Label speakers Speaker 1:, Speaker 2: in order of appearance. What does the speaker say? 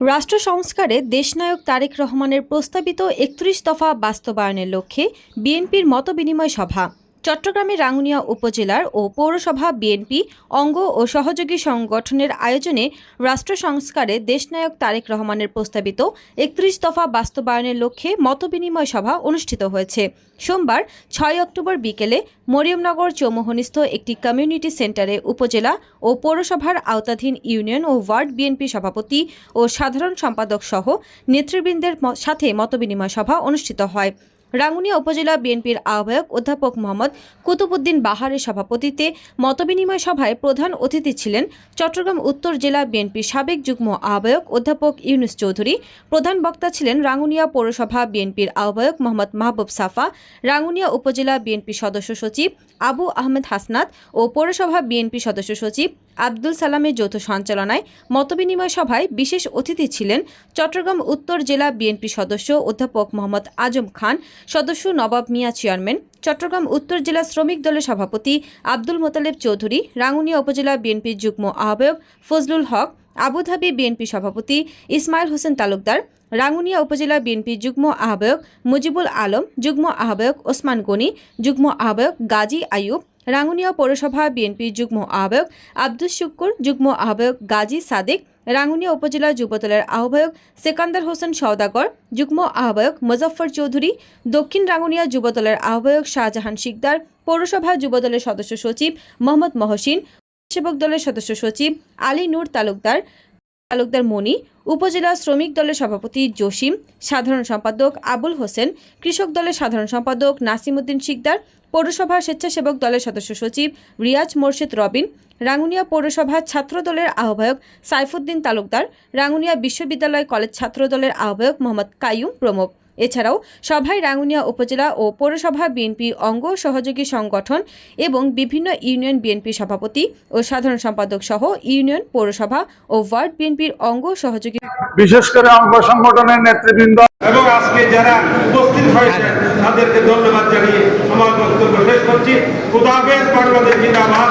Speaker 1: রাষ্ট্র সংস্কারে দেশনায়ক তারেক রহমানের প্রস্তাবিত একত্রিশ দফা বাস্তবায়নের লক্ষ্যে বিএনপির মতবিনিময় সভা। চট্টগ্রামের রাঙ্গুনিয়া উপজেলার ও পৌরসভা বিএনপি অঙ্গ ও সহযোগী সংগঠনের আয়োজনে রাষ্ট্র সংস্কারে দেশনায়ক তারেক রহমানের প্রস্তাবিত একত্রিশ দফা বাস্তবায়নের লক্ষ্যে মতবিনিময় সভা অনুষ্ঠিত হয়েছে। সোমবার, ছয় অক্টোবর বিকেলে মরিয়মনগর চৌমোহনিস্থ একটি কমিউনিটি সেন্টারে উপজেলা ও পৌরসভার আওতাধীন ইউনিয়ন ও ওয়ার্ড বিএনপি সভাপতি ও সাধারণ সম্পাদক সহ নেতৃবৃন্দের সাথে মতবিনিময় সভা অনুষ্ঠিত হয়। রাঙ্গুনিয়া উপজেলা বিএনপির আহ্বায়ক অধ্যাপক মোহাম্মদ কুতুবুদ্দিন বাহারের সভাপতিত্বে মতবিনিময় সভায় প্রধান অতিথি ছিলেন চট্টগ্রাম উত্তর জেলা বিএনপির সাবেক যুগ্ম আহ্বায়ক অধ্যাপক ইউনুস চৌধুরী। প্রধান বক্তা ছিলেন রাঙ্গুনিয়া পৌরসভা বিএনপির আহ্বায়ক মোহাম্মদ মাহবুব সাফা, রাঙ্গুনিয়া উপজেলা বিএনপি সদস্য সচিব আবু আহমেদ হাসনাত ও পৌরসভা বিএনপি সদস্য সচিব আব্দুল সালামের যৌথ সঞ্চালনায় মতবিনিময় সভায় বিশেষ অতিথি ছিলেন চট্টগ্রাম উত্তর জেলা বিএনপি সদস্য অধ্যাপক মোহাম্মদ আজম খান সদস্য নবাব মিয়া চেয়ারম্যান, চট্টগ্রাম উত্তর জেলা শ্রমিক দলের সভাপতি আব্দুল মোতালেব চৌধুরী, রাঙ্গুনিয়া উপজেলা বিএনপির যুগ্ম আহ্বায়ক ফজলুল হক, আবুধাবি বিএনপি সভাপতি ইসমাইল হোসেন তালুকদার, রাঙ্গুনিয়া উপজেলা বিএনপি যুগ্ম আহ্বায়ক মুজিবুল আলম, যুগ্ম আহ্বায়ক ওসমান গনি, যুগ্ম আহ্বায়ক গাজী আইয়ুব রাঙ্গুনিয়া পৌরসভা বিএনপি যুগ্ম আহ্বায়ক আব্দুস শুক্কুর, যুগ্ম আহ্বায়ক গাজী সাদেক, রাঙ্গুনিয়া উপজেলা যুবদলের আহ্বায়ক সেকান্দার হোসেন সওদাগর, যুগ্ম আহ্বায়ক মুজফ্ফর চৌধুরী, দক্ষিণ রাঙ্গুনিয়া যুবদলের আহ্বায়ক শাহজাহান শিকদার, পৌরসভা যুবদলের সদস্য সচিব মোহাম্মদ মহসিন, সেবক দলের সদস্য সচিব আলী নূর তালুকদার তালুকদার মনি উপজেলা শ্রমিক দলের সভাপতি জসিম, সাধারণ সম্পাদক আবুল হোসেন, কৃষক দলের সাধারণ সম্পাদক নাসিমুদ্দিন শিকদার, পৌরসভা স্বেচ্ছাসেবক দলের সদস্য সচিব রিয়াজ মোর্শেদ রবিন, রাঙ্গুনিয়া পৌরসভা ছাত্র দলের আহ্বায়ক সাইফুদ্দিন তালুকদার, রাঙ্গুনিয়া বিশ্ববিদ্যালয় কলেজ ছাত্র দলের আহ্বায়ক মোহাম্মদ কাইয়ুম প্রমুখ। এছাড়াও সভায় রাঙ্গুনিয়া উপজেলা ও পৌরসভা বিএনপি অঙ্গ সহযোগী সংগঠন এবং বিভিন্ন ইউনিয়ন বিএনপি সভাপতি ও সাধারণ সম্পাদক সহ ইউনিয়ন, পৌরসভা ও ওয়ার্ড বিএনপির অঙ্গ সহযোগী
Speaker 2: বিশেষ করে অঙ্গ সংগঠনের নেতৃবৃন্দ
Speaker 3: এবং আজকে যারা উপস্থিত হয়েছেন তাদেরকে ধন্যবাদ জানিয়ে আমার বক্তব্য শেষ করছি। বাংলাদেশ জিন্দাবাদ।